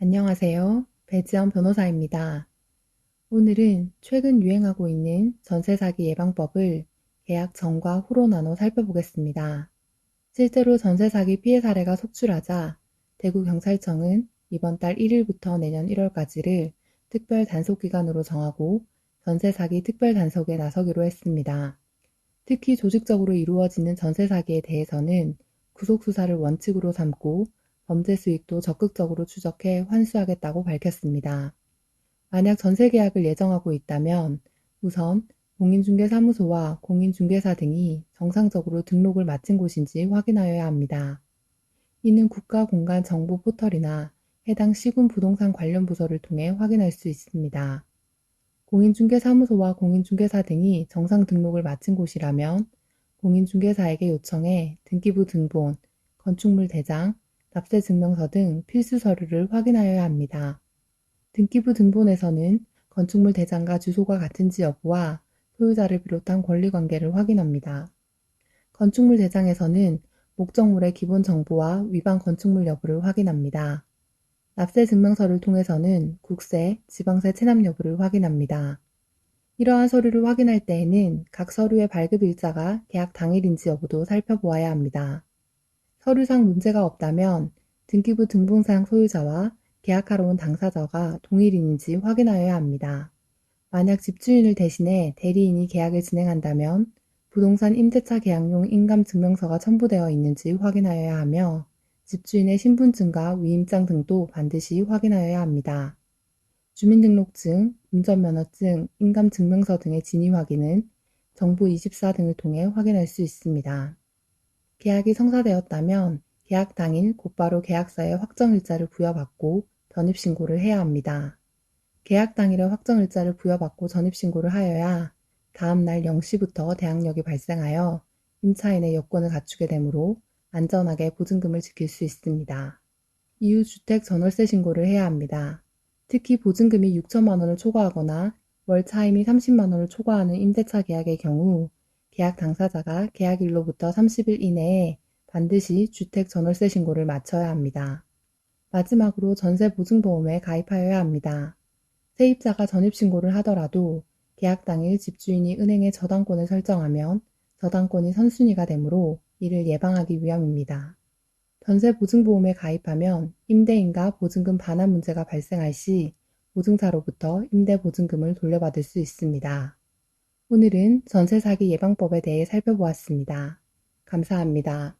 안녕하세요. 배지연 변호사입니다. 오늘은 최근 유행하고 있는 전세 사기 예방법을 계약 전과 후로 나눠 살펴보겠습니다. 실제로 전세 사기 피해 사례가 속출하자 대구경찰청은 이번 달 1일부터 내년 1월까지를 특별 단속 기간으로 정하고 전세 사기 특별 단속에 나서기로 했습니다. 특히 조직적으로 이루어지는 전세 사기에 대해서는 구속 수사를 원칙으로 삼고 범죄 수익도 적극적으로 추적해 환수하겠다고 밝혔습니다. 만약 전세 계약을 예정하고 있다면 우선 공인중개사무소와 공인중개사 등이 정상적으로 등록을 마친 곳인지 확인하여야 합니다. 이는 국가공간 정보 포털이나 해당 시군 부동산 관련 부서를 통해 확인할 수 있습니다. 공인중개사무소와 공인중개사 등이 정상 등록을 마친 곳이라면 공인중개사에게 요청해 등기부 등본, 건축물 대장, 납세 증명서 등 필수 서류를 확인하여야 합니다. 등기부 등본에서는 건축물 대장과 주소가 같은지 여부와 소유자를 비롯한 권리관계를 확인합니다. 건축물 대장에서는 목적물의 기본 정보와 위반 건축물 여부를 확인합니다. 납세 증명서를 통해서는 국세, 지방세 체납 여부를 확인합니다. 이러한 서류를 확인할 때에는 각 서류의 발급 일자가 계약 당일인지 여부도 살펴보아야 합니다. 서류상 문제가 없다면 등기부 등본상 소유자와 계약하러 온 당사자가 동일인인지 확인하여야 합니다. 만약 집주인을 대신해 대리인이 계약을 진행한다면 부동산 임대차 계약용 인감증명서가 첨부되어 있는지 확인하여야 하며 집주인의 신분증과 위임장 등도 반드시 확인하여야 합니다. 주민등록증, 운전면허증, 인감증명서 등의 진위 확인은 정부24 등을 통해 확인할 수 있습니다. 계약이 성사되었다면 계약 당일 곧바로 계약서에 확정일자를 부여받고 전입신고를 해야 합니다. 계약 당일에 확정일자를 부여받고 전입신고를 하여야 다음 날 0시부터 대항력이 발생하여 임차인의 여건을 갖추게 되므로 안전하게 보증금을 지킬 수 있습니다. 이후 주택 전월세 신고를 해야 합니다. 특히 보증금이 6천만 원을 초과하거나 월 차임이 30만 원을 초과하는 임대차 계약의 경우 계약 당사자가 계약일로부터 30일 이내에 반드시 주택 전월세 신고를 마쳐야 합니다. 마지막으로 전세 보증보험에 가입하여야 합니다. 세입자가 전입신고를 하더라도 계약 당일 집주인이 은행에 저당권을 설정하면 저당권이 선순위가 되므로 이를 예방하기 위함입니다. 전세 보증보험에 가입하면 임대인과 보증금 반환 문제가 발생할 시 보증사로부터 임대 보증금을 돌려받을 수 있습니다. 오늘은 전세 사기 예방법에 대해 살펴보았습니다. 감사합니다.